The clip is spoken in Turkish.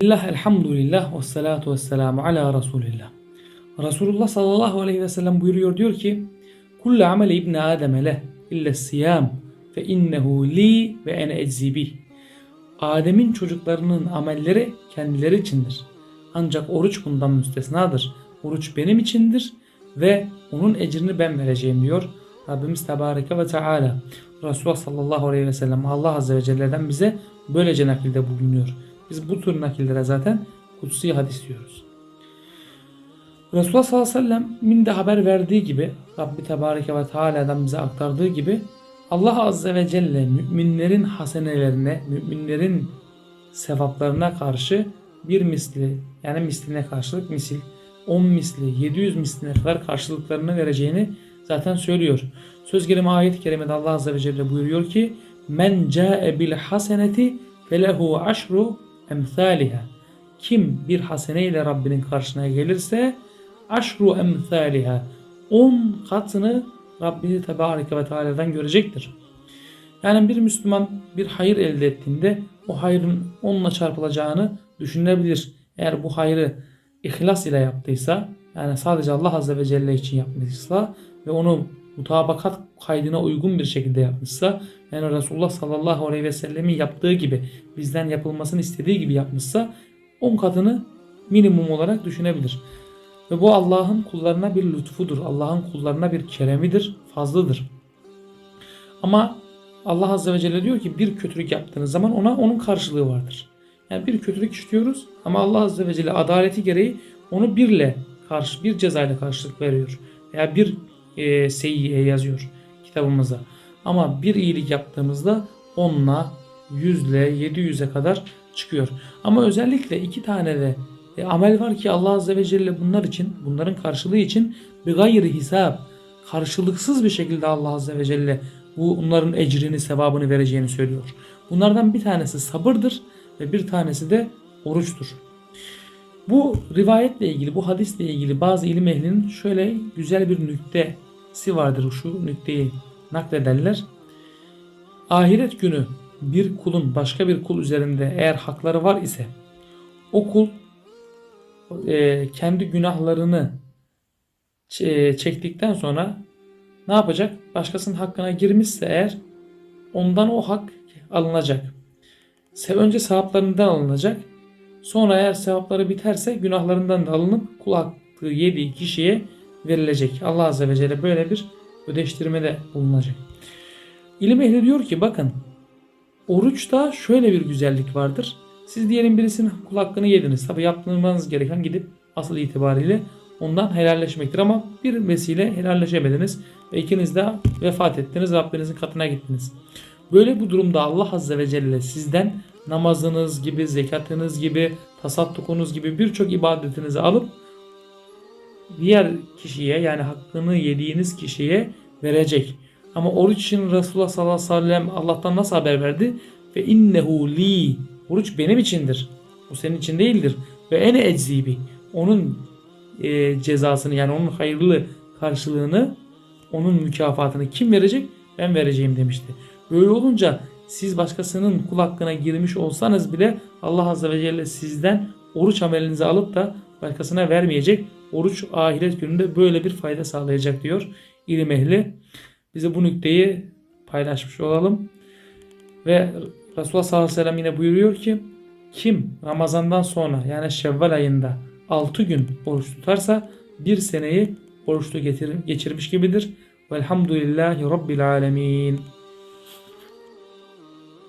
Bismillah, elhamdülillah ve salatu ve selamu ala Resulillah. Resulullah sallallahu aleyhi ve sellem buyuruyor diyor ki Kullu amel ibni Adem leh illa siyam fe innehu li ve ene eczi bih. Adem'in çocuklarının amelleri kendileri içindir. Ancak oruç bundan müstesnadır. Oruç benim içindir ve onun ecrini ben vereceğim diyor. Rabbimiz Tebareke ve Teala. Resulullah sallallahu aleyhi ve sellem Allah azze ve celle'den bize böylece nakilde bulunuyor. Biz bu tür nakillere zaten kutsi hadis diyoruz. Resulullah sallallahu aleyhi ve sellem'in de haber verdiği gibi Rabbi Tebareke ve Teala'dan bize aktardığı gibi Allah azze ve celle müminlerin hasenelerine, müminlerin sevaplarına karşı bir misli yani misline karşılık misil 10 misli 700 misline kadar karşılıklarını vereceğini zaten söylüyor. Söz gelimi ayet-i kerimede Allah azze ve celle buyuruyor ki men ca'e bil haseneti felehu aşru emthaliha. Kim bir hasene ile Rabbinin karşısına gelirse aşru emthaliha 10 katını Rabbini Tebareke ve Teala'dan görecektir. Yani bir Müslüman bir hayır elde ettiğinde o hayrın onunla çarpılacağını düşünebilir. Eğer bu hayrı ihlas ile yaptıysa yani sadece Allah Azze ve Celle için yapmışsa ve onu mutabakat kaydına uygun bir şekilde yapmışsa yani Resulullah sallallahu aleyhi ve sellemin yaptığı gibi bizden yapılmasını istediği gibi yapmışsa 10 katını minimum olarak düşünebilir. Ve bu Allah'ın kullarına bir lütfudur. Allah'ın kullarına bir keremidir, fazlıdır. Ama Allah Azze ve Celle diyor ki bir kötülük yaptığınız zaman ona onun karşılığı vardır. Yani bir kötülük işliyoruz ama Allah Azze ve Celle adaleti gereği onu birle karşı bir cezayla karşılık veriyor. Veya bir e, seyyiye yazıyor kitabımıza. Ama bir iyilik yaptığımızda onunla yüzle yedi yüze kadar çıkıyor. Ama özellikle iki tane de e, amel var ki Allah Azze ve Celle bunlar için, bunların karşılığı için bir gayri hesap, karşılıksız bir şekilde Allah Azze ve Celle bu bunların ecrini, sevabını vereceğini söylüyor. Bunlardan bir tanesi sabırdır ve bir tanesi de oruçtur. Bu rivayetle ilgili, bu hadisle ilgili bazı ilim ehlinin şöyle güzel bir nüktesi vardır. Şu nükteyi naklederler. Ahiret günü bir kulun başka bir kul üzerinde eğer hakları var ise o kul e, kendi günahlarını ç- çektikten sonra ne yapacak? Başkasının hakkına girmişse eğer ondan o hak alınacak. Önce sevaplarından alınacak. Sonra eğer sevapları biterse günahlarından da alınıp kul hakkı yediği kişiye verilecek. Allah Azze ve Celle böyle bir ödeştirmede bulunacak. İlim ehli diyor ki bakın oruçta şöyle bir güzellik vardır. Siz diyelim birisinin kul hakkını yediniz. Tabi yaptırmanız gereken gidip asıl itibariyle ondan helalleşmektir. Ama bir vesile helalleşemediniz ve ikiniz de vefat ettiniz. Rabbinizin katına gittiniz. Böyle bu durumda Allah Azze ve Celle sizden namazınız gibi, zekatınız gibi, tasattukunuz gibi birçok ibadetinizi alıp diğer kişiye yani hakkını yediğiniz kişiye verecek. Ama oruç için Resulullah sallallahu aleyhi ve sellem Allah'tan nasıl haber verdi? Ve innehu li. Oruç benim içindir. Bu senin için değildir. Ve ene eczibi. Onun e, cezasını yani onun hayırlı karşılığını onun mükafatını kim verecek? Ben vereceğim demişti. Böyle olunca siz başkasının kul hakkına girmiş olsanız bile Allah Azze ve Celle sizden oruç amelinizi alıp da başkasına vermeyecek. Oruç ahiret gününde böyle bir fayda sağlayacak diyor ilim ehli. Bize bu nükteyi paylaşmış olalım. Ve Resulullah sallallahu aleyhi ve sellem yine buyuruyor ki kim Ramazan'dan sonra yani Şevval ayında 6 gün oruç tutarsa bir seneyi oruçlu geçirmiş gibidir. Velhamdülillahi Rabbil alemin.